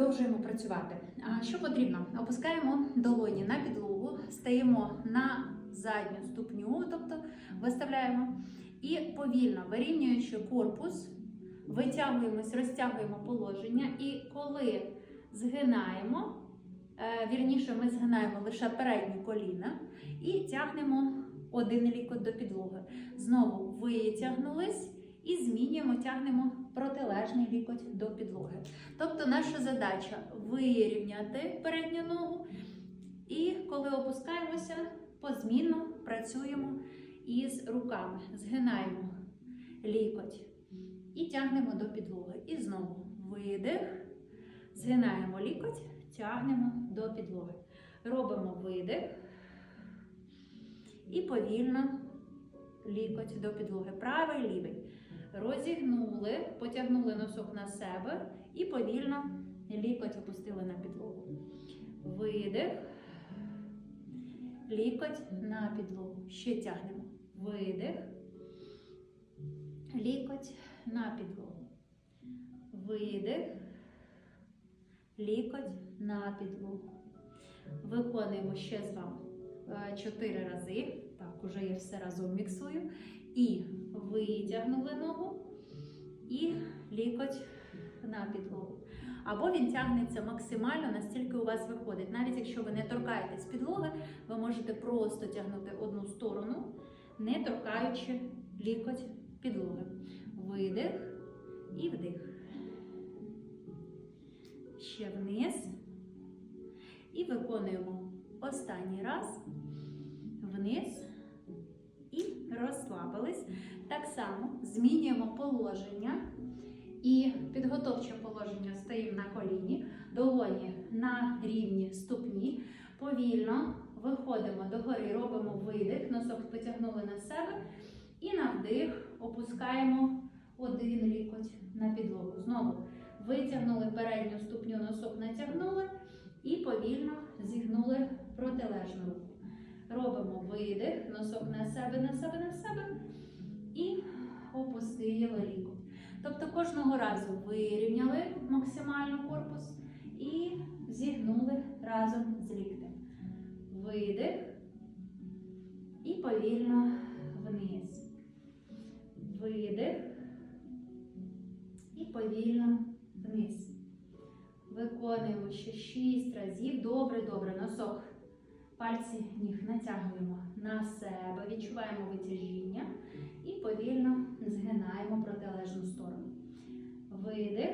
продовжуємо працювати. Що потрібно? Опускаємо долоні на підлогу, стаємо на задню ступню, тобто виставляємо, і повільно вирівнюючи корпус, витягуємось, розтягуємо положення. І коли згинаємо, е, вірніше, ми згинаємо лише передні коліна і тягнемо один лікоть до підлоги. Знову витягнулись і змінюємо, тягнемо протилежний лікоть до підлоги. Тобто наша задача вирівняти передню ногу, і коли опускаємося, позмінно працюємо із руками. Згинаємо лікоть і тягнемо до підлоги. І знову видих, згинаємо лікоть, тягнемо до підлоги. Робимо видих і повільно лікоть до підлоги. Правий, лівий. Розігнули, потягнули носок на себе і повільно лікоть опустили на підлогу. Видих. Лікоть на підлогу. Ще тягнемо. Видих. Лікоть на підлогу. Видих. Лікоть на підлогу. Виконуємо ще з вами е, чотири рази. Так, уже я все разом міксую. І витягнули ногу, і лікоть на підлогу. Або він тягнеться максимально, настільки у вас виходить. Навіть якщо ви не торкаєтесь підлоги, ви можете просто тягнути одну сторону, не торкаючи лікоть підлоги. Видих і вдих. Ще вниз. І виконуємо останній раз. Вниз розслабились. Так само змінюємо положення і підготовче положення стоїмо на коліні, долоні на рівні ступні. Повільно виходимо догори, робимо видих, носок потягнули на себе. І на вдих опускаємо один лікоть на підлогу. Знову витягнули передню ступню, носок натягнули і повільно зігнули протилежну руку. Робимо видих, носок на себе, на себе, на себе і опустили лікоть. Тобто кожного разу вирівняли максимально корпус і зігнули разом з ліктем. Видих і повільно вниз. Видих і повільно вниз. Виконуємо ще 6 разів. Добре, добре. Носок. Пальці ніг натягуємо на себе, відчуваємо витяжіння і повільно згинаємо протилежну сторону. Видих